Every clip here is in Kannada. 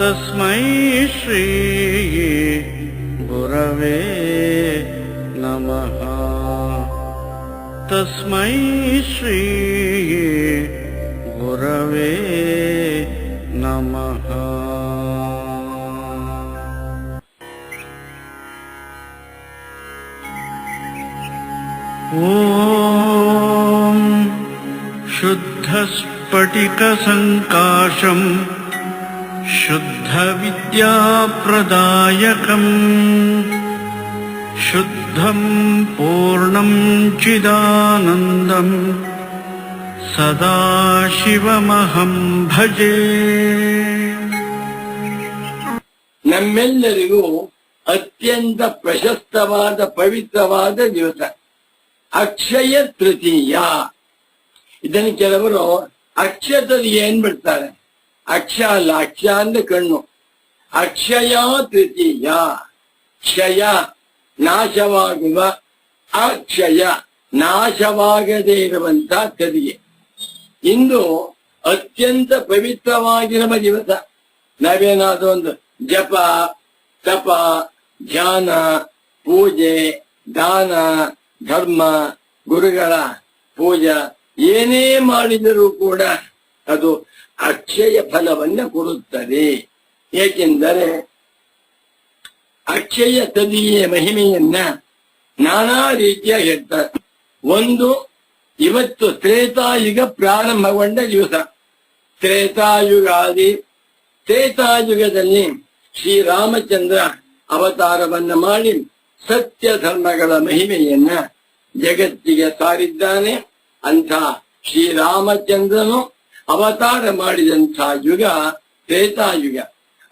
तस्मै श्री गुरवे नमः। तस्मै श्री गुरवे नमः। ॐ शुद्धस्फटिकसङ्काशम् शुद्धविद्याप्रदायकम् शुद्धम् पूर्णम् चिदानन्दम् सदाशिवमहं भजे ನಮ್ಮೆಲ್ಲರಿಗೂ ಅತ್ಯಂತ ಪ್ರಶಸ್ತವಾದ ಪವಿತ್ರವಾದ ದಿವಸ ಅಕ್ಷಯ ತೃತೀಯ ಇದನ್ನು ಕೆಲವರು ಅಕ್ಷತದಿಗೆ ಏನ್ ಬಿಡ್ತಾರೆ ಅಕ್ಷ ಅಲ್ಲ ಅಕ್ಷ ಅಂದ್ರೆ ಕಣ್ಣು. ಅಕ್ಷಯ ತೃತೀಯ. ಕ್ಷಯ ನಾಶವಾಗುವ ಅಕ್ಷಯ ನಾಶವಾಗದೇ ಇರುವಂತ ತೆರಿಗೆ ಇಂದು ಅತ್ಯಂತ ಪವಿತ್ರವಾಗಿರುವ ದಿವಸ ನಾವೇನಾದ್ರೂ ಒಂದು ಜಪ, ತಪ, ಧ್ಯಾನ, ಪೂಜೆ, ದಾನ, ಧರ್ಮ, ಗುರುಗಳ ಪೂಜಾ ಏನೇ ಮಾಡಿದರೂ ಕೂಡ ಅದು ಅಕ್ಷಯ ಫಲವನ್ನ ಕೊಡುತ್ತದೆ. ಏಕೆಂದರೆ ಅಕ್ಷಯ ತದಿಯ ಮಹಿಮೆಯನ್ನ ನಾನಾ ರೀತಿಯ ಹೇಳ್ತಾರೆ ಒಂದು, ಇವತ್ತು ತ್ರೇತಾಯುಗ ಪ್ರಾರಂಭಗೊಂಡ ದಿವಸ. ತ್ರೇತಾಯುಗಾದಿ, ತ್ರೇತಾಯುಗದಲ್ಲಿ ಶ್ರೀರಾಮಚಂದ್ರ ಅವತಾರವನ್ನ ಮಾಡಿ ಸತ್ಯ ಧರ್ಮಗಳ ಮಹಿಮೆಯನ್ನ ಜಗತ್ತಿಗೆ ಸಾರಿದ್ದಾನೆ ಅಂಥ ಶ್ರೀರಾಮಚಂದ್ರನು ಅವತಾರ ಮಾಡಿದಂತಹ ಯುಗ ತ್ರೇತಾಯುಗ.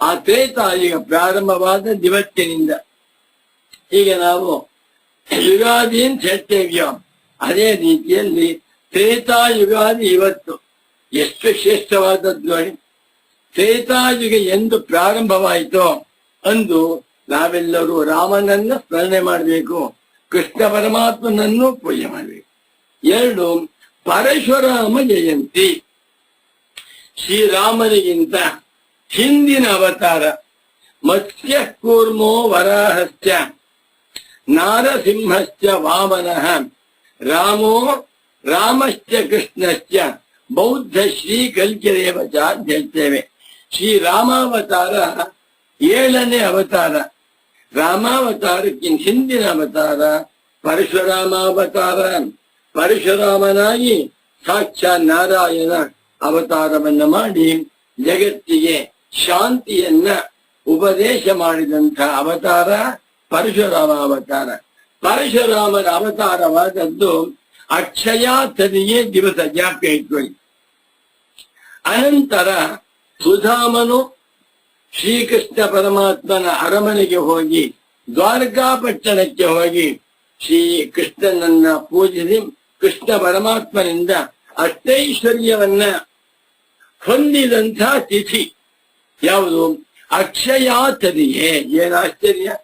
ಆ ತ್ರೇತಾಯುಗ ಪ್ರಾರಂಭವಾದ ದಿವತ್ತಿನಿಂದ ಈಗ ನಾವು ಯುಗಾದಿ ಅಂತ ಅದೇ ರೀತಿಯಲ್ಲಿ ತ್ರೇತಾಯುಗಾದಿ ಇವತ್ತು ಎಷ್ಟು ಶ್ರೇಷ್ಠವಾದದ್ದು ತ್ರೇತಾಯುಗ ಎಂದು ಪ್ರಾರಂಭವಾಯಿತೋ ಅಂದು ನಾವೆಲ್ಲರೂ ರಾಮನನ್ನ ಸ್ಮರಣೆ ಮಾಡಬೇಕು, ಕೃಷ್ಣ ಪರಮಾತ್ಮನನ್ನು ಪೂಜೆ ಮಾಡಬೇಕು. ಎರಡು, ಪರಶುರಾಮ ಜಯಂತಿ. ಶ್ರೀರಾಮನಿಗಿಂತ ಹಿಂದಿನ ಅವತಾರ ಮತ್ಸ್ಯ ಕೂರ್ಮೋ ವರಾಹಶ್ಚ ನಾರಸಿಂಹಶ್ಚ ವಾಮನಃ ರಾಮೋ ರಾಮಶ್ಚ ಕೃಷ್ಣಶ್ಚ ಬೌದ್ಧ ಶ್ರೀ ಕಲ್ಕಿರೇವ ಚ ಅಂತ ಹೇಳ್ತೇವೆ ಶ್ರೀರಾಮಾವತಾರ ಏಳನೇ ಅವತಾರ ರಾಮಾವತಾರಕ್ಕಿಂತ ಹಿಂದಿನ ಅವತಾರ ಪರಶುರಾಮಾವತಾರ ಪರಶುರಾಮನಾಗಿ ಸಾಕ್ಷಾತ್ ನಾರಾಯಣ ಅವತಾರವನ್ನ ಮಾಡಿ ಜಗತ್ತಿಗೆ ಶಾಂತಿಯನ್ನ ಉಪದೇಶ ಮಾಡಿದಂಥ ಅವತಾರ ಪರಶುರಾಮ ಅವತಾರ. ಪರಶುರಾಮನ ಅವತಾರವಾದದ್ದು ಅಕ್ಷಯಾತನಿಯೇ ದಿವಸ ಜಾಪ್ಯ ಇಟ್ಕೊಳ್ಳಿ ಅನಂತರ ಸುಧಾಮನು ಶ್ರೀಕೃಷ್ಣ ಪರಮಾತ್ಮನ ಅರಮನೆಗೆ ಹೋಗಿ ದ್ವಾರಕಾಪಟ್ಟಣಕ್ಕೆ ಹೋಗಿ ಶ್ರೀ ಕೃಷ್ಣನನ್ನ ಪೂಜಿಸಿ ಕೃಷ್ಣ ಪರಮಾತ್ಮನಿಂದ ಅಷ್ಟೈಶ್ವರ್ಯವನ್ನ ಹೊಂದಿದಂಥ ತಿಥಿ. ಯಾವುದು? ಅಕ್ಷಯಾತನಿಯೇ ಏನ ಆಶ್ಚರ್ಯ?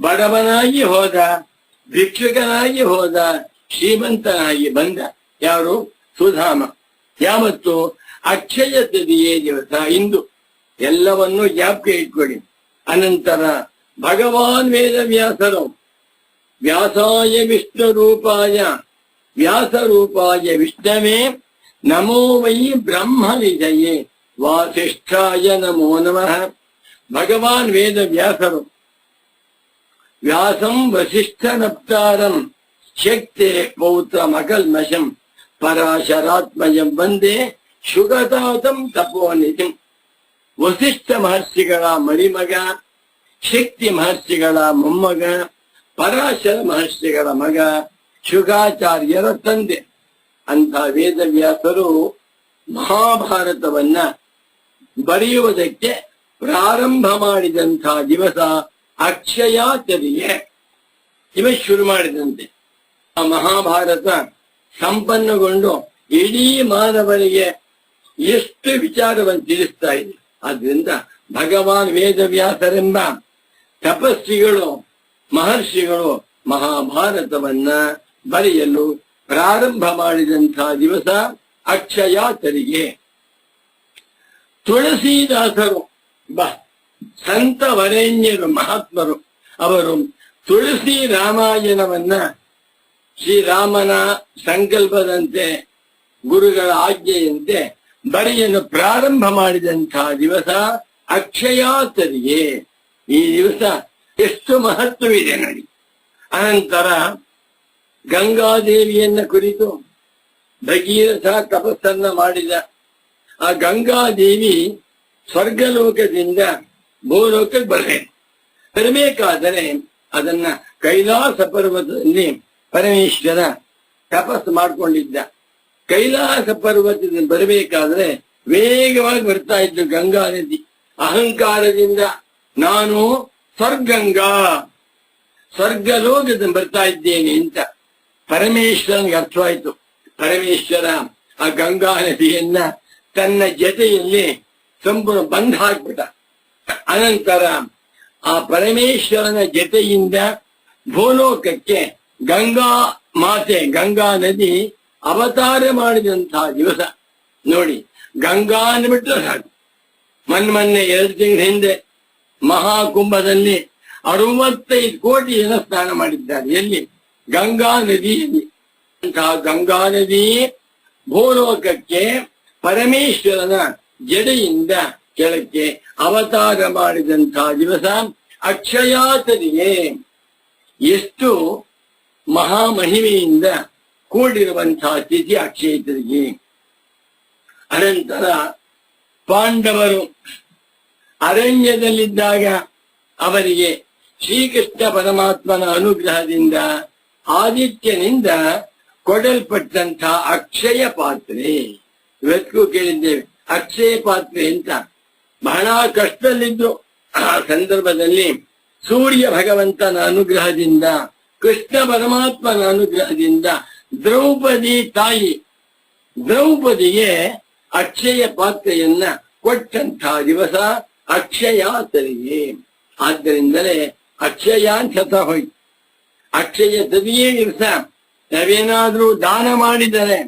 ಬಡವನಾಗಿ ಹೋದ, ಭಿಕ್ಷುಕನಾಗಿ ಹೋದ, ಶ್ರೀಮಂತನಾಗಿ ಬಂದ. ಯಾರು? ಸುಧಾಮ. ಯಾವತ್ತು? ಅಕ್ಷಯ ತದಿಯೇ ದಿವಸ ಇಂದು. ಎಲ್ಲವನ್ನೂ ಜ್ಞಾಪಕ ಇಟ್ಕೊಳ್ಳಿ. ಅನಂತರ ಭಗವಾನ್ ವೇದ ವ್ಯಾಸರು ವ್ಯಾಸಾಯ ವಿಷ್ಣು ರೂಪಾಯ ವ್ಯಾಸ ರೂಪಾಯ ವಿಷ್ಣವೇ ನಮೋ ವೈ ಬ್ರಹ್ಮ ವಿಜಯೇ ವಾಸಿಷ್ಠಾಯ ನಮೋ ನಮಃ ಭಗವಾನ್ ವೇದ ವ್ಯಾಸರು ವ್ಯಾಸಂ ವಸಿಷ್ಠ ನಪ್ತಾರಂ ಶಕ್ತೆ ಪೌತ್ರ ಮಕಲ್ಮಶಂ ಪರಾಶರಾತ್ಮಜಂ ವಂದೇ ಶುಗತಾತಂ ತಪೋನಿಧಿಂ ವಸಿಷ್ಠ ಮಹರ್ಷಿಗಳ ಮರಿಮಗ ಶಕ್ತಿ ಮಹರ್ಷಿಗಳ ಮೊಮ್ಮಗ ಪರಾಶರ ಮಹರ್ಷಿಗಳ ಮಗ ಶುಗಾಚಾರ್ಯರ ತಂದೆ ಅಂತ ವೇದವ್ಯಾಸರು ಮಹಾಭಾರತವನ್ನ ಬರೆಯುವುದಕ್ಕೆ ಪ್ರಾರಂಭ ಮಾಡಿದಂಥ ದಿವಸ ಅಕ್ಷಯ ತೆರಿಗೆ ಇವ ಶುರು ಮಾಡಿದಂತೆ. ಆ ಮಹಾಭಾರತ ಸಂಪನ್ನಗೊಂಡು ಇಡೀ ಮಾನವರಿಗೆ ಎಷ್ಟು ವಿಚಾರವನ್ನು ತಿಳಿಸ್ತಾ ಇದೆ. ಆದ್ರಿಂದ ಭಗವಾನ್ ವೇದವ್ಯಾಸರೆಂಬ ತಪಸ್ವಿಗಳು, ಮಹರ್ಷಿಗಳು ಮಹಾಭಾರತವನ್ನ ಬರೆಯಲು ಪ್ರಾರಂಭ ಮಾಡಿದಂಥ ದಿವಸ ಅಕ್ಷಯ ತೆರಿಗೆ ತುಳಸಿದಾಸರು, ಬಾ, ಸಂತ ವರೇಣ್ಯರು, ಮಹಾತ್ಮರು, ಅವರು ತುಳಸಿ ರಾಮಾಯಣವನ್ನ ಶ್ರೀರಾಮನ ಸಂಕಲ್ಪದಂತೆ, ಗುರುಗಳ ಆಜ್ಞೆಯಂತೆ ಬರೆಯನ್ನು ಪ್ರಾರಂಭ ಮಾಡಿದಂತಹ ದಿವಸ ಅಕ್ಷಯ ತೆರಿಗೆ ಈ ದಿವಸ ಎಷ್ಟು ಮಹತ್ವವಿದೆ ನೋಡಿ. ಅನಂತರ ಗಂಗಾದೇವಿಯನ್ನ ಕುರಿತು ಭಗೀರಥ ತಪಸ್ಸನ್ನ ಮಾಡಿದ. ಆ ಗಂಗಾದೇವಿ ಸ್ವರ್ಗಲೋಕದಿಂದ ಭೂಲೋಕಕ್ಕೆ ಬರಬೇಕು ಬರಬೇಕಾದರೆ ಅದನ್ನ ಕೈಲಾಸ ಪರ್ವತದಲ್ಲಿ ಪರಮೇಶ್ವರ ತಪಸ್ಸು ಮಾಡ್ಕೊಂಡಿದ್ದ. ಕೈಲಾಸ ಪರ್ವತದಿಂದ ಬರಬೇಕಾದ್ರೆ ವೇಗವಾಗಿ ಬರ್ತಾ ಇದ್ದು ಗಂಗಾ ನದಿ. ಅಹಂಕಾರದಿಂದ ನಾನು ಸ್ವರ್ಗಂಗಾ ಸ್ವರ್ಗಲೋಕದಿಂದ ಬರ್ತಾ ಇದ್ದೇನೆ ಅಂತ ಪರಮೇಶ್ವರನಿಗೆ ಅರ್ಥವಾಯಿತು. ಪರಮೇಶ್ವರ ಆ ಗಂಗಾ ನದಿಯನ್ನ ತನ್ನ ಜತೆಯಲ್ಲಿ ಸಂಪೂರ್ಣ ಬಂದ್ ಹಾಕ್ಬಿಟ್ಟ. ಅನಂತರ ಆ ಪರಮೇಶ್ವರನ ಜತೆಯಿಂದ ಭೂಲೋಕಕ್ಕೆ ಗಂಗಾ ಮಾತೆ, ಗಂಗಾ ನದಿ ಅವತಾರ ಮಾಡಿದಂತಹ ದಿವಸ. ನೋಡಿ, ಗಂಗಾ ಅಂದ್ಬಿಟ್ರೆ ಸಾಕು. ಮೊನ್ನೆ ಎರಡು ತಿಂಗಳ ಹಿಂದೆ ಮಹಾಕುಂಭದಲ್ಲಿ ಅರವತ್ತೈದು ಕೋಟಿ ಜನ ಸ್ನಾನ ಮಾಡಿದ್ದಾರೆ. ಎಲ್ಲಿ? ಗಂಗಾ ನದಿಯಲ್ಲಿ ಅಂತಹ ಗಂಗಾ ನದಿ ಭೂಲೋಕಕ್ಕೆ ಪರಮೇಶ್ವರನ ಜಡೆಯಿಂದ ಕೆಳಕ್ಕೆ ಅವತಾರ ಮಾಡಿದಂತಹ ದಿವಸ ಅಕ್ಷಯಾತನಿಗೆ ಎಷ್ಟು ಮಹಾಮಹಿಮೆಯಿಂದ ಕೂಡಿರುವಂತಹ ತಿಥಿ ಅಕ್ಷಯತರಿಗೆ ಅನಂತರ ಪಾಂಡವರು ಅರಣ್ಯದಲ್ಲಿದ್ದಾಗ ಅವರಿಗೆ ಶ್ರೀಕೃಷ್ಣ ಪರಮಾತ್ಮನ ಅನುಗ್ರಹದಿಂದ ಆದಿತ್ಯನಿಂದ ಕೊಡಲ್ಪಟ್ಟಂತ ಅಕ್ಷಯ ಪಾತ್ರೆ. ಇವತ್ತಿಗೂ ಕೇಳಿದ್ದೇವೆ ಅಕ್ಷಯ ಪಾತ್ರೆ ಅಂತ ಬಹಳ ಕಷ್ಟದಲ್ಲಿದ್ದು ಆ ಸಂದರ್ಭದಲ್ಲಿ ಸೂರ್ಯ ಭಗವಂತನ ಅನುಗ್ರಹದಿಂದ, ಕೃಷ್ಣ ಪರಮಾತ್ಮನ ಅನುಗ್ರಹದಿಂದ ದ್ರೌಪದಿ ತಾಯಿ, ದ್ರೌಪದಿಗೆ ಅಕ್ಷಯ ಪಾತ್ರೆಯನ್ನ ಕೊಟ್ಟಂತ ದಿವಸ ಅಕ್ಷಯ ತೆರಿಗೆ ಆದ್ದರಿಂದಲೇ ಅಕ್ಷಯ ಅಂತ ಹೋಯ್ತು. ಅಕ್ಷಯ ತದಿಯೇ ದಿವಸ ನಾವೇನಾದ್ರೂ ದಾನ ಮಾಡಿದರೆ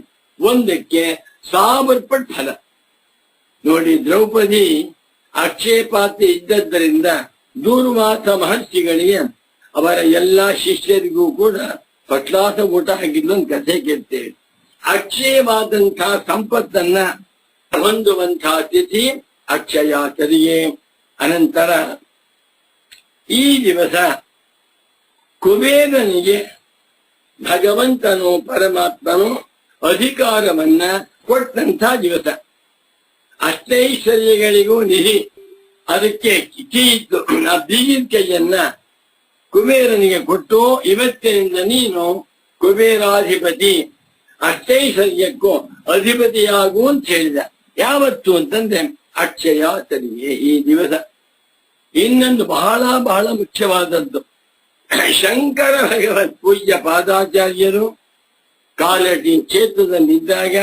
ಒಂದಕ್ಕೆ ಸಾವಿರ ಪಟ್ಟು ಫಲ. ನೋಡಿ ದ್ರೌಪದಿ ಅಕ್ಷಯ ಪಾತ್ರೆ ಇದ್ದದ್ದರಿಂದ ದೂರ್ವಾಸ ಮಹರ್ಷಿಗಳಿಗೆ ಅವರ ಎಲ್ಲಾ ಶಿಷ್ಯರಿಗೂ ಕೂಡ ಪಟ್ಲಾಸ ಊಟ ಹಾಕಿದ್ದು ಒಂದು ಕಥೆ ಕೇಳ್ತೇವೆ. ಅಕ್ಷಯವಾದಂತಹ ಸಂಪತ್ತನ್ನ ಹೊಂದುವಂತಹ ತಿಥಿ ಅಕ್ಷಯ ಸರಿಯೇ ಅನಂತರ ಈ ದಿವಸ ಕುಬೇರನಿಗೆ ಭಗವಂತನು ಪರಮಾತ್ಮನು ಅಧಿಕಾರವನ್ನ ಕೊಟ್ಟಂತ ದಿವಸ. ಅಷ್ಟೈಶ್ವರ್ಯಗಳಿಗೂ ನಿಧಿ. ಅದಕ್ಕೆ ಕಿಚಿ ಇತ್ತು ಆ ಬೀಗಿದ ಕೈಯನ್ನ ಕುಬೇರನಿಗೆ ಕೊಟ್ಟು, ಇವತ್ತಿನಿಂದ ನೀನು ಕುಬೇರಾಧಿಪತಿ. ಅಷ್ಟೈಶ್ವರ್ಯಕ್ಕೂ ಅಧಿಪತಿಯಾಗು ಅಂತ ಹೇಳಿದ. ಯಾವತ್ತು ಅಂತಂದ್ರೆ, ಅಕ್ಷಯ ತೆರಿಗೆ ಈ ದಿವಸ. ಇನ್ನೊಂದು ಬಹಳ ಬಹಳ ಮುಖ್ಯವಾದದ್ದು. ಶಂಕರ ಭಗವತ್ ಪೂಜ್ಯ ಪಾದಾಚಾರ್ಯರು ಕಾಲಟಿ ಕ್ಷೇತ್ರದಲ್ಲಿದ್ದಾಗ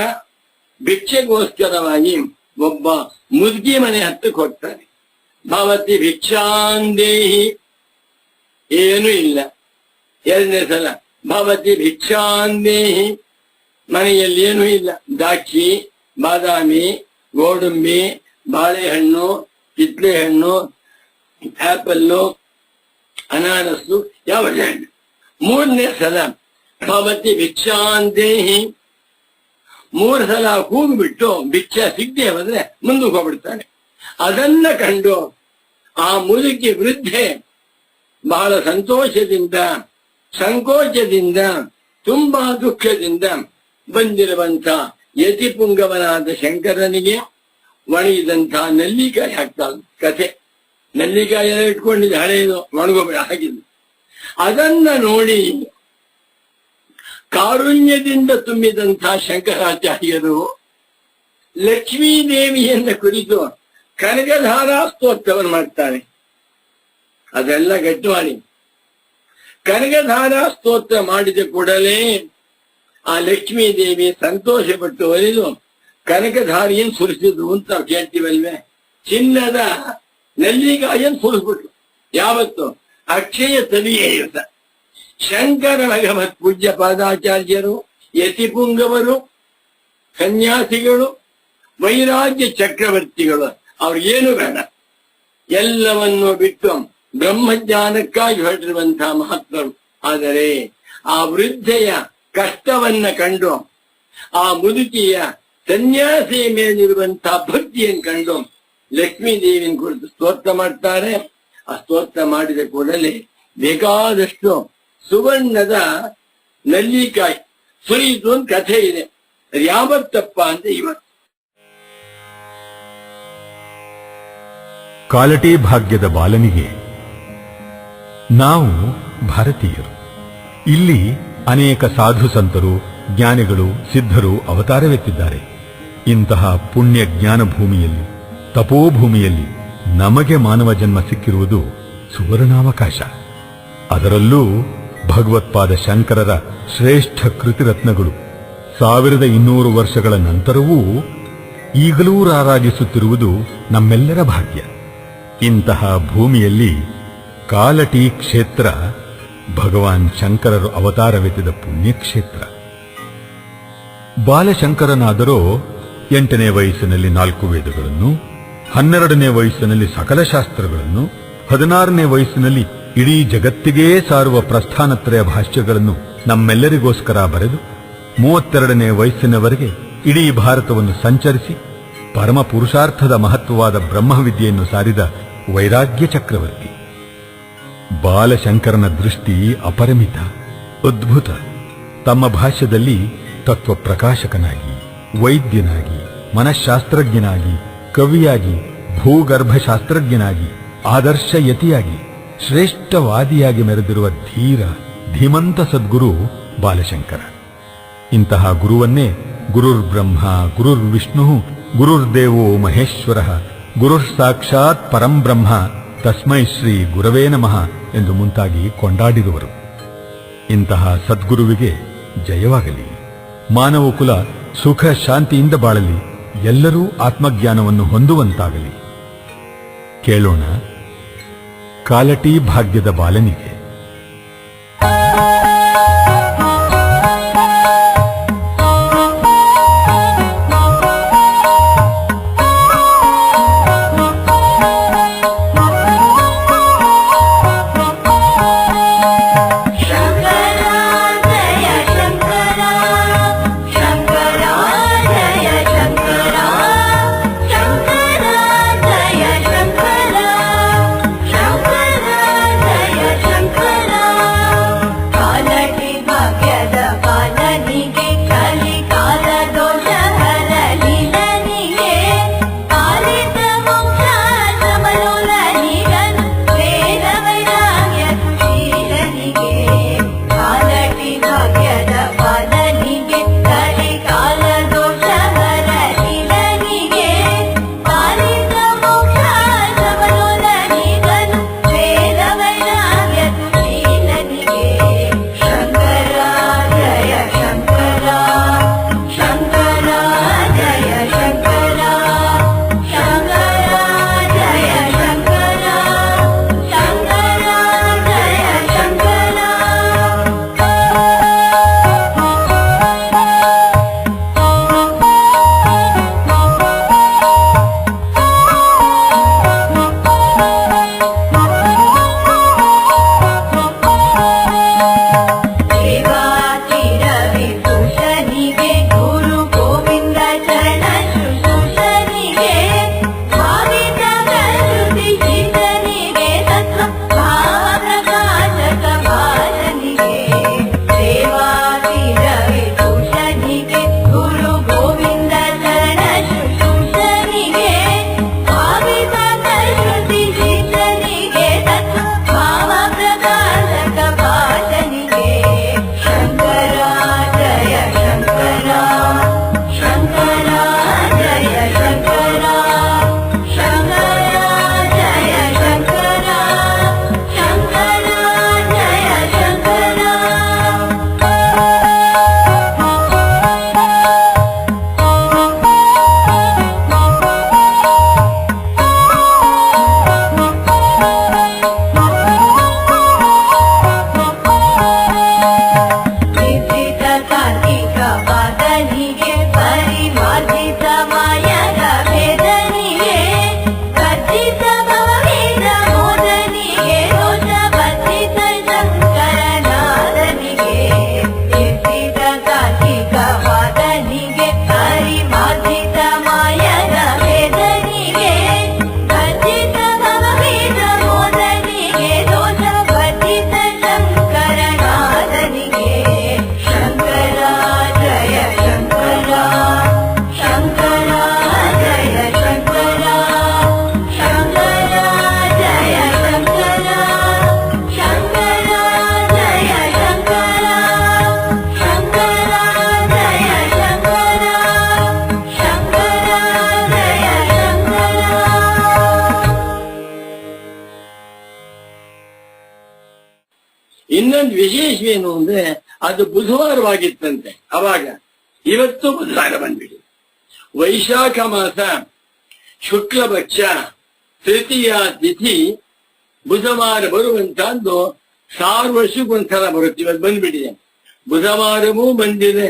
ಭಿಕ್ಷೆಗೋಸ್ಕರವಾಗಿ ಒಬ್ಬ ಮುದುಕಿ ಮನೆ ಹತ್ತು ಹೋಗ್ತಾರೆ ಭವತಿ ಭಿಕ್ಷಾಂದೇಹಿ ಏನೂ ಇಲ್ಲ. ಎರಡನೇ ಸಲ, ಭವತಿ ಭಿಕ್ಷಾಂದೇಹಿ ಮನೆಯಲ್ಲಿ ಏನೂ ಇಲ್ಲ. ದ್ರಾಕ್ಷಿ, ಬಾದಾಮಿ, ಗೋಡಂಬಿ, ಬಾಳೆಹಣ್ಣು ಕಿತ್ಲೆ ಹಣ್ಣು ಆಪಲ್ಲು ಅನಾನಸ್ಸು ಯಾವ ಹಣ್ಣು ಮೂರನೇ ಸಲ ಭವತಿ ಭಿಕ್ಷಾಂದೇಹಿ ಮೂರು ಸಲ ಕೂಗುಬಿಟ್ಟು ಭಿಕ್ಷ ಸಿಗದೆ ಹೋದ್ರೆ ಮುಂದಕ್ಕೆ ಹೋಗ್ಬಿಡ್ತಾನೆ. ಅದನ್ನ ಕಂಡು ಆ ಮುದುಕಿ ವೃದ್ಧೆ ಬಹಳ ಸಂತೋಷದಿಂದ, ಸಂಕೋಚದಿಂದ, ತುಂಬಾ ದುಃಖದಿಂದ ಬಂದಿರುವಂತ ಯತಿಪುಂಗವನಾದ ಶಂಕರನಿಗೆ ಒಣಗಿದಂತ ನೆಲ್ಲಿಕಾಯಿ ಹಾಕ್ತಾಳ ಕಥೆ. ನೆಲ್ಲಿಕಾಯಿ ಎಲ್ಲ ಇಟ್ಕೊಂಡಿದ್ದೆ ಹಳೆಯದು ಒಣಗೋಬೇಡ ಹಾಗಿದ್ದು ಅದನ್ನ ನೋಡಿ ಕಾರುಣ್ಯದಿಂದ ತುಂಬಿದಂತಹ ಶಂಕರಾಚಾರ್ಯರು ಲಕ್ಷ್ಮೀ ದೇವಿಯನ್ನ ಕುರಿತು ಕನಕಧಾರಾ ಸ್ತೋತ್ರವನ್ನು ಮಾಡ್ತಾರೆ. ಅದೆಲ್ಲ ಗಟ್ಟಿ ಮಾಡಿ ಕನಕಧಾರಾ ಸ್ತೋತ್ರ ಮಾಡಿದ ಕೂಡಲೇ ಆ ಲಕ್ಷ್ಮೀ ದೇವಿ ಸಂತೋಷಪಟ್ಟು ಒಲಿದು ಕನಕಧಾರಿಯನ್ನು ಸುರಿಸಿದ್ರು ಅಂತ ಕೇಳ್ತೀವಲ್ವೇ ಚಿನ್ನದ ನೆಲ್ಲಿಕಾಯನ್ನು ಸುರಿಸ್ಬಿಟ್ರು ಯಾವತ್ತು? ಅಕ್ಷಯ ತನಿಯೇ ಇರ್ತ ಶಂಕರ ಭಗವತ್ ಪೂಜ್ಯ ಪಾದಾಚಾರ್ಯರು, ಯತಿಪುಂಗವರು, ಸನ್ಯಾಸಿಗಳು, ವೈರಾಗ್ಯ ಚಕ್ರವರ್ತಿಗಳು. ಏನು ಬೇಡ. ಎಲ್ಲವನ್ನು ಬಿಟ್ಟು ಬ್ರಹ್ಮಜ್ಞಾನಕ್ಕಾಗಿ ಹೊರಟಿರುವಂತಹ ಮಹಾತ್ಮರು ಆದರೆ ಆ ವೃದ್ಧೆಯ ಕಷ್ಟವನ್ನ ಕಂಡು, ಆ ಮುದುಕಿಯ ಸನ್ಯಾಸಿಯ ಮೇಲಿರುವಂತಹ ಭಕ್ತಿಯನ್ನು ಕಂಡು ಲಕ್ಷ್ಮೀ ದೇವಿನ ಕುರಿತು ಸ್ತೋತ್ರ ಮಾಡ್ತಾರೆ. ಆ ಸ್ತೋತ್ರ ಮಾಡಿದ ಕೂಡಲೇ ಬೇಕಾದಷ್ಟು ಸುವರ್ಣದ ನಲ್ಲಿಕಾಯಿ ಸುರಿಯಿತು ಒಂದು ಕಥೆ ಇದೆ. ಯಾವತ್ತಪ್ಪ ಅಂತ ಇವತ್ತು ಕಾಲಟಿ ಭಾಗ್ಯದ ಬಾಲನಿಗೆ ನಾವು ಭಾರತೀಯರು. ಇಲ್ಲಿ ಅನೇಕ ಸಾಧು ಸಂತರು, ಜ್ಞಾನಿಗಳು, ಸಿದ್ಧರು ಅವತಾರವೆತ್ತಿದ್ದಾರೆ. ಇಂತಹ ಪುಣ್ಯ ಜ್ಞಾನ ಭೂಮಿಯಲ್ಲಿ ತಪೋಭೂಮಿಯಲ್ಲಿ ನಮಗೆ ಮಾನವ ಜನ್ಮ ಸಿಕ್ಕಿರುವುದು ಸುವರ್ಣಾವಕಾಶ. ಅದರಲ್ಲೂ ಭಗವತ್ಪಾದ ಶಂಕರರ ಶ್ರೇಷ್ಠ ಕೃತಿರತ್ನಗಳು ಸಾವಿರದ ಇನ್ನೂರು ವರ್ಷಗಳ ನಂತರವೂ ಈಗಲೂ ರಾರಾಜಿಸುತ್ತಿರುವುದು ನಮ್ಮೆಲ್ಲರ ಭಾಗ್ಯ. ಇಂತಹ ಭೂಮಿಯಲ್ಲಿ ಕಾಲಟಿ ಕ್ಷೇತ್ರ ಭಗವಾನ್ ಶಂಕರರು ಅವತಾರವೆತ್ತಿದ ಪುಣ್ಯಕ್ಷೇತ್ರ. ಬಾಲಶಂಕರನಾದರೋ ಎಂಟನೇ ವಯಸ್ಸಿನಲ್ಲಿ ನಾಲ್ಕು ವೇದಗಳನ್ನು ಹನ್ನೆರಡನೇ ವಯಸ್ಸಿನಲ್ಲಿ ಸಕಲ ಶಾಸ್ತ್ರಗಳನ್ನು, ಹದಿನಾರನೇ ವಯಸ್ಸಿನಲ್ಲಿ ಇಡೀ ಜಗತ್ತಿಗೇ ಸಾರುವ ಪ್ರಸ್ಥಾನತ್ರಯ ಭಾಷ್ಯಗಳನ್ನು ನಮ್ಮೆಲ್ಲರಿಗೋಸ್ಕರ ಬರೆದು, ಮೂವತ್ತೆರಡನೇ ವಯಸ್ಸಿನವರೆಗೆ ಇಡೀ ಭಾರತವನ್ನು ಸಂಚರಿಸಿ, ಪರಮ ಪುರುಷಾರ್ಥದ ಮಹತ್ವವಾದ ಬ್ರಹ್ಮವಿದ್ಯೆಯನ್ನು ಸಾರಿದ ವೈರಾಗ್ಯ ಚಕ್ರವರ್ತಿ. ಬಾಲಶಂಕರನ ದೃಷ್ಟಿ ಅಪರಿಮಿತ, ಅದ್ಭುತ. ತಮ್ಮ ಭಾಷ್ಯದಲ್ಲಿ ತತ್ವ ಪ್ರಕಾಶಕನಾಗಿ ವೈದ್ಯನಾಗಿ, ಮನಃಶಾಸ್ತ್ರಜ್ಞನಾಗಿ ಕವಿಯಾಗಿ, ಭೂಗರ್ಭಶಾಸ್ತ್ರಜ್ಞನಾಗಿ ಆದರ್ಶ ಯತಿಯಾಗಿ ಶ್ರೇಷ್ಠವಾದಿಯಾಗಿ ಮೆರೆದಿರುವ ಧೀರ, ಧೀಮಂತ ಸದ್ಗುರು ಬಾಲಶಂಕರ. ಇಂತಹ ಗುರುವನ್ನೇ ಗುರುರ್ ಬ್ರಹ್ಮ ಗುರುರ್ ವಿಷ್ಣು ಗುರುರ್ದೇವೋ ಮಹೇಶ್ವರ ಗುರುರ್ ಸಾಕ್ಷಾತ್ ಪರಂ ಬ್ರಹ್ಮ ತಸ್ಮೈ ಶ್ರೀ ಗುರವೇ ನಮಃ ಎಂದು ಮುಂತಾಗಿ ಕೊಂಡಾಡಿರುವರು. ಇಂತಹ ಸದ್ಗುರುವಿಗೆ ಜಯವಾಗಲಿ. ಮಾನವ ಕುಲ ಸುಖ ಶಾಂತಿಯಿಂದ ಬಾಳಲಿ. ಎಲ್ಲರೂ ಆತ್ಮಜ್ಞಾನವನ್ನು ಹೊಂದುವಂತಾಗಲಿ. ಕೇಳೋಣ ಕಾಲಟಿ ಭಾಗ್ಯದ ಬಾಲನಿಗೆ. ಇನ್ನೊಂದು ವಿಶೇಷ ಏನು ಅಂದ್ರೆ ಅದು ಬುಧವಾರವಾಗಿತ್ತಂತೆ, ಅವಾಗ. ಇವತ್ತು ಬುಧವಾರ ಬಂದ್ಬಿಡಿ. ವೈಶಾಖ ಮಾಸ, ಶುಕ್ಲ ಪಕ್ಷ, ತೃತೀಯ ತಿಥಿ, ಬುಧವಾರ ಬರುವಂತಹದ್ದು ಸಾವಿರ ವರ್ಷಕ್ಕೊಂದ್ಸಲ ಬರುತ್ತೆ. ಇವತ್ತು ಬಂದ್ಬಿಟ್ಟಿದೆ ಬುಧವಾರವೂ ಬಂದಿದೆ,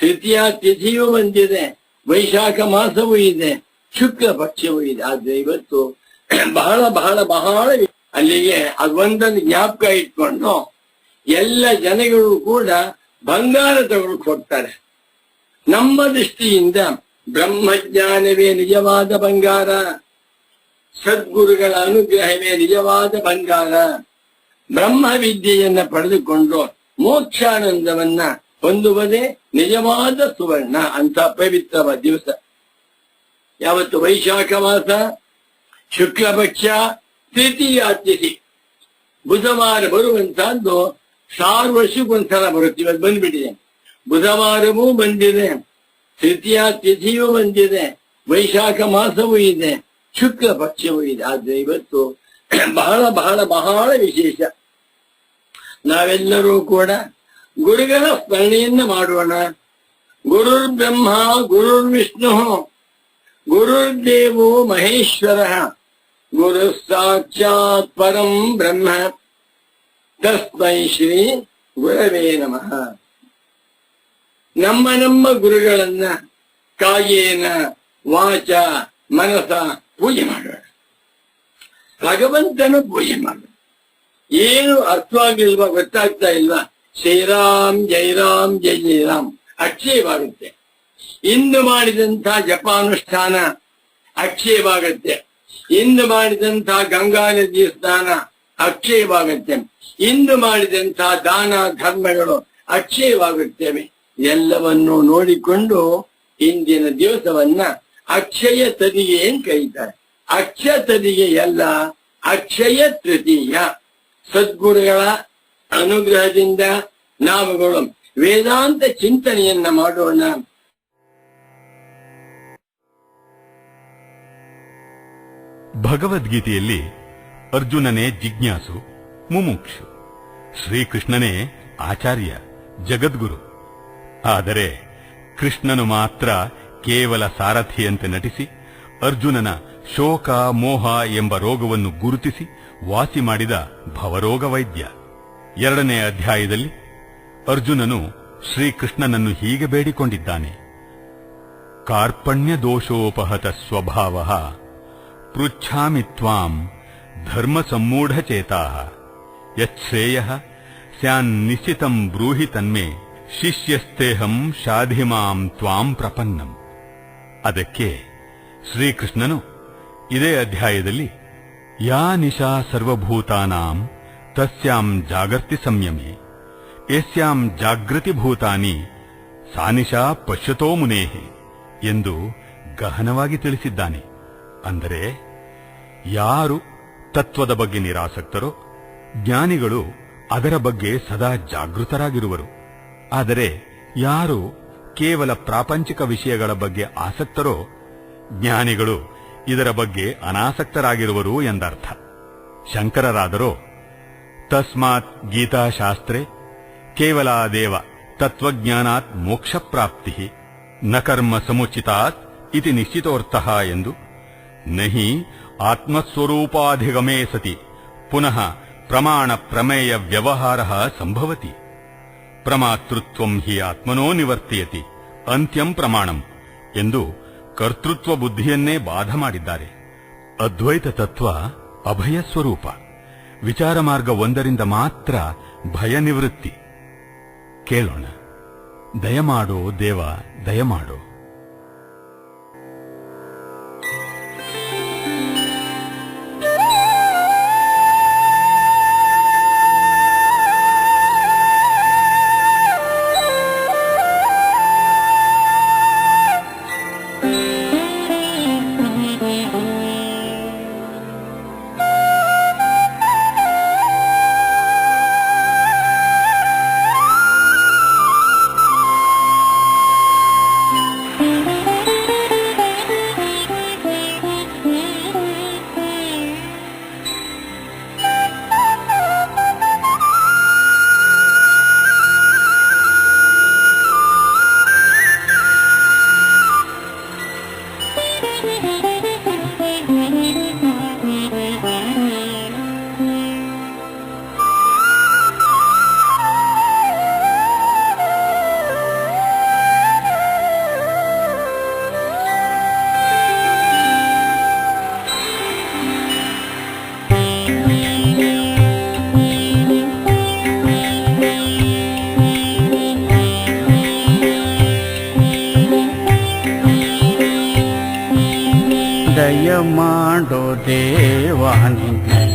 ತೃತೀಯ ತಿಥಿಯೂ ಬಂದಿದೆ, ವೈಶಾಖ ಮಾಸವೂ ಇದೆ, ಶುಕ್ಲ ಪಕ್ಷವೂ ಇದೆ. ಆದ್ರೆ ಇವತ್ತು ಬಹಳ ಬಹಳ ಬಹಳ ಅಲ್ಲಿಗೆ ಅದೊಂದನ್ನು ಜ್ಞಾಪಕ ಇಟ್ಕೊಂಡು ಎಲ್ಲ ಜನಗಳು ಕೂಡ ಬಂಗಾರ ತಗೊಳಕ್ ಹೋಗ್ತಾರೆ ನಮ್ಮ ದೃಷ್ಟಿಯಿಂದ ಬ್ರಹ್ಮಜ್ಞಾನವೇ ನಿಜವಾದ ಬಂಗಾರ. ಸದ್ಗುರುಗಳ ಅನುಗ್ರಹವೇ ನಿಜವಾದ ಬಂಗಾರ. ಬ್ರಹ್ಮ ವಿದ್ಯೆಯನ್ನ ಪಡೆದುಕೊಂಡು ಮೋಕ್ಷಾನಂದವನ್ನ ಹೊಂದುವುದೇ ನಿಜವಾದ ಸುವರ್ಣ ಅಂತ ಪವಿತ್ರವಾದ ದಿವಸ. ಯಾವತ್ತು ವೈಶಾಖ ಮಾಸ ಶುಕ್ಲ ಪಕ್ಷ ತೃತೀಯ ಬುಧವಾರ ಬರುವಂತಹದ್ದು ಸಾವಿರ ವರ್ಷಕ್ಕೊಂದ್ಸಲ ಬರುತ್ತೆ. ಇವತ್ತು ಬಂದ್ಬಿಟ್ಟಿದೆ. ಬುಧವಾರವೂ ಬಂದಿದೆ. ತೃತೀಯ ತಿಥಿಯೂ ಬಂದಿದೆ. ವೈಶಾಖ ಮಾಸವೂ ಇದೆ. ಶುಕ್ಲ ಪಕ್ಷವೂ ಇದೆ. ಆದ್ರೆ ಇವತ್ತು ಬಹಳ ಬಹಳ ಬಹಳ ವಿಶೇಷ. ನಾವೆಲ್ಲರೂ ಕೂಡ ಗುರುಗಳ ಸ್ಮರಣೆಯನ್ನ ಮಾಡೋಣ. ಗುರುರ್ ಬ್ರಹ್ಮ, ಗುರುರ್ ವಿಷ್ಣು ಗುರುರ್ದೇವೋ ಮಹೇಶ್ವರ. ಗುರು ಸಾಕ್ಷಾತ್ ಪರಂ ಬ್ರಹ್ಮ ತಸ್ಮೈ ಶ್ರೀ ಗುರವೇ ನಮಃ ನಮ್ಮ ನಮ್ಮ ಗುರುಗಳನ್ನ ಕಾಯೇನ ವಾಚ ಮನಸ ಪೂಜೆ ಮಾಡೋಣ ಭಗವಂತನ ಪೂಜೆ ಮಾಡೋಣ ಏನು ಅರ್ಥವಾಗಿಲ್ವಾ ಗೊತ್ತಾಗ್ತಾ ಇಲ್ವಾ? ಶ್ರೀರಾಮ್, ಜೈರಾಮ್, ಜೈ ಜೈರಾಮ್ ಅಕ್ಷಯವಾಗುತ್ತೆ. ಇಂದು ಮಾಡಿದಂತಹ ಜಪಾನುಷ್ಠಾನ ಅಕ್ಷಯವಾಗುತ್ತೆ. ಇಂದು ಮಾಡಿದಂತಹ ಗಂಗಾ ನದಿಯ ಸ್ನಾನ ಅಕ್ಷಯವಾಗುತ್ತೆ. ಇಂದು ಮಾಡಿದಂತಹ ದಾನ ಧರ್ಮಗಳು ಅಕ್ಷಯವಾಗುತ್ತೇವೆ. ಎಲ್ಲವನ್ನು ನೋಡಿಕೊಂಡು ಇಂದಿನ ದಿವಸವನ್ನ ಅಕ್ಷಯ ತದಿಗೆ ಏನ್ ಕರೀತಾರೆ. ಅಕ್ಷಯ ತದಿಗೆ ಎಲ್ಲ ಅಕ್ಷಯ ತೃತೀಯ. ಸದ್ಗುರುಗಳ ಅನುಗ್ರಹದಿಂದ ನಾವುಗಳು ವೇದಾಂತ ಚಿಂತನೆಯನ್ನ ಮಾಡೋಣ. ಭಗವದ್ಗೀತೆಯಲ್ಲಿ ಅರ್ಜುನನೇ ಜಿಜ್ಞಾಸು, ಮುಮುಕ್ಷು, ಶ್ರೀಕೃಷ್ಣನೇ ಆಚಾರ್ಯ, ಜಗದ್ಗುರು. ಆದರೆ ಕೃಷ್ಣನು ಮಾತ್ರ ಕೇವಲ ಸಾರಥಿಯಂತೆ ನಟಿಸಿ, ಅರ್ಜುನನ ಶೋಕ, ಮೋಹ ಎಂಬ ರೋಗವನ್ನು ಗುರುತಿಸಿ ವಾಸಿ ಮಾಡಿದ ಭವರೋಗ ವೈದ್ಯ. ಎರಡನೇ ಅಧ್ಯಾಯದಲ್ಲಿ ಅರ್ಜುನನು ಶ್ರೀಕೃಷ್ಣನನ್ನು ಹೀಗೆ ಬೇಡಿಕೊಂಡಿದ್ದಾನೆ. ಕಾರ್ಪಣ್ಯ ದೋಷೋಪಹತ ಸ್ವಭಾವ ಪೃಚ್ಛಾಮಿ ತ್ವಾಂ ಧರ್ಮ ಸಮ್ಮೂಢಚೇತಾ ಸ್ಯಾನ್ ಸ್ಯಾನ್ನಿಶ್ಚಿತಂ ಬ್ರೂಹಿ ತನ್ಮೆ ಶಿಷ್ಯಸ್ತೇಹಂ ಶಾಧಿಮಾಂ ತ್ವಾಂ ಪ್ರಪನ್ನಂ ಅದಕ್ಕೆ ಶ್ರೀಕೃಷ್ಣನು ಇದೇ ಅಧ್ಯಾಯದಲ್ಲಿ ಯಾ ನಿಶಾ ಸರ್ವಭೂತಾನಾಂ ತಸ್ಯಾಂ ಜಾಗರ್ತಿ ಸಂಯಮೆ ಯಸ್ಯಾಂ ಜಾಗೃತಿ ಭೂತಾನಿ ಸಾನಿಶಾ ಪಶ್ಯತೋ ಮುನೇಹಿ ಎಂದು ಗಹನವಾಗಿ ತಿಳಿಸಿದ್ದಾನೆ। ಅಂದರೆ ಯಾರು ತತ್ವದ ಬಗ್ಗೆ ನಿರಾಸಕ್ತರೋ ಜ್ಞಾನಿಗಳು ಅದರ ಬಗ್ಗೆ ಸದಾ ಜಾಗೃತರಾಗಿರುವರು. ಆದರೆ ಯಾರು ಕೇವಲ ಪ್ರಾಪಂಚಿಕ ವಿಷಯಗಳ ಬಗ್ಗೆ ಆಸಕ್ತರೋ ಜ್ಞಾನಿಗಳು ಇದರ ಬಗ್ಗೆ ಅನಾಸಕ್ತರಾಗಿರುವರು ಎಂದರ್ಥ. ಶಂಕರರಾದರೋ, ತಸ್ಮಾತ್ ಗೀತಾಶಾಸ್ತ್ರೆ ಕೇವಲಾದೇವ ತತ್ವಜ್ಞಾನಾತ್ ಮೋಕ್ಷ ಪ್ರಾಪ್ತಿ ನ ಕರ್ಮ ಸಮುಚಿತಾತ್ ಇತಿ ನಿಶ್ಚಿತೋರ್ಥ ಎಂದು ನಹಿ ಆತ್ಮಸ್ವರೂಪಾಧಿಗಮೇ ಸತಿ, ಪುನಃ ಪ್ರಮಾಣ ಪ್ರಮೇಯ ವ್ಯವಹಾರ ಸಂಭವತಿ. ಪ್ರಮಾತೃತ್ವಂ ಹಿ ಆತ್ಮನೋ ನಿವರ್ತಿಯತಿ, ಅಂತ್ಯಂ ಪ್ರಮಾಣಂ ಎಂದು ಕರ್ತೃತ್ವ ಬುದ್ಧಿಯನ್ನೇ ಬಾಧ ಮಾಡಿದ್ದಾರೆ. ಅದ್ವೈತ ತತ್ವ ಅಭಯ ಸ್ವರೂಪ, ವಿಚಾರ ಮಾರ್ಗ ಒಂದರಿಂದ ಮಾತ್ರ ಭಯ ನಿವೃತ್ತಿ. ಕೇಳೋಣ, ದಯಮಾಡೋ ದೇವ, ದಯಮಾಡೋ.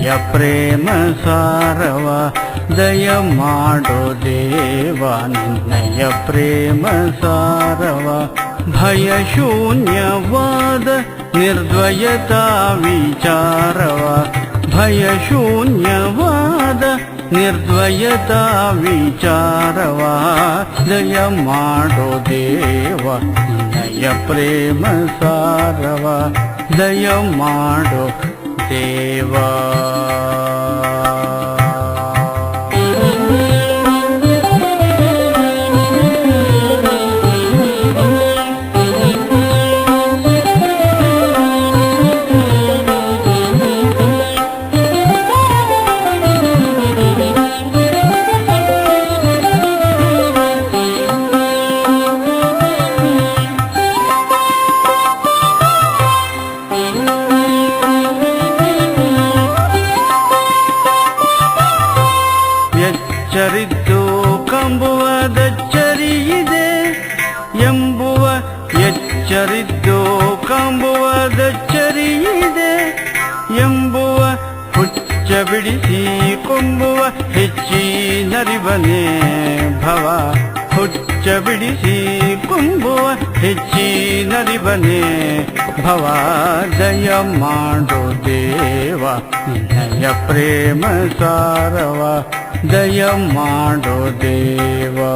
ನಿನ್ನಯ ಪ್ರೇಮ ಸಾರವ ದಯ ಮಾಡೋ ದೇವ ನಿನ್ನಯ ಪ್ರೇಮ ಸಾರವ ಭಯ ಶೂನ್ಯವಾದ ನಿರ್ದ್ವಯತಾ ವಿಚಾರವ ಭಯ ಶೂನ್ಯವಾದ ನಿರ್ದ್ವಯತಾ ವಿಚಾರವ ದಯ ಮಾಡೋ ದೇವ ನಿನ್ನಯ ಪ್ರೇಮ ಸಾರವ ದಯ ಮಾಡೋ ದೇವಾ. ಹೆಚ್ಚಿನರಿವನೇ ಭವ ದಯ ಮಾಡು ದೇವ ನಿನ್ನಯ ಪ್ರೇಮ ಸಾರವ ದಯ ಮಾಡು ದೇವಾ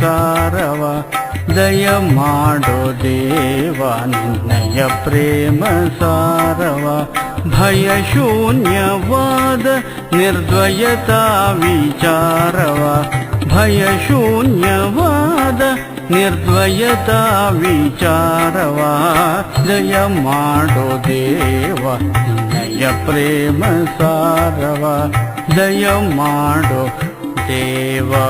ಸಾರವ ದಯ ಮಾಡೋ ದೇವ ನಿನ್ನಯ ಪ್ರೇಮ ಸಾರವ ಭಯ ಶೂನ್ಯವಾದ ನಿರ್ದ್ವಯತಾ ವಿಚಾರವ ಭಯ ಶೂನ್ಯವಾದ ನಿರ್ದ್ವಯತಾ ವಿಚಾರವ ದಯ ಮಾಡೋ ದೇವ ನಿನ್ನಯ ಪ್ರೇಮ ಸಾರವ ದಯ ಮಾಡೋ ದೇವಾ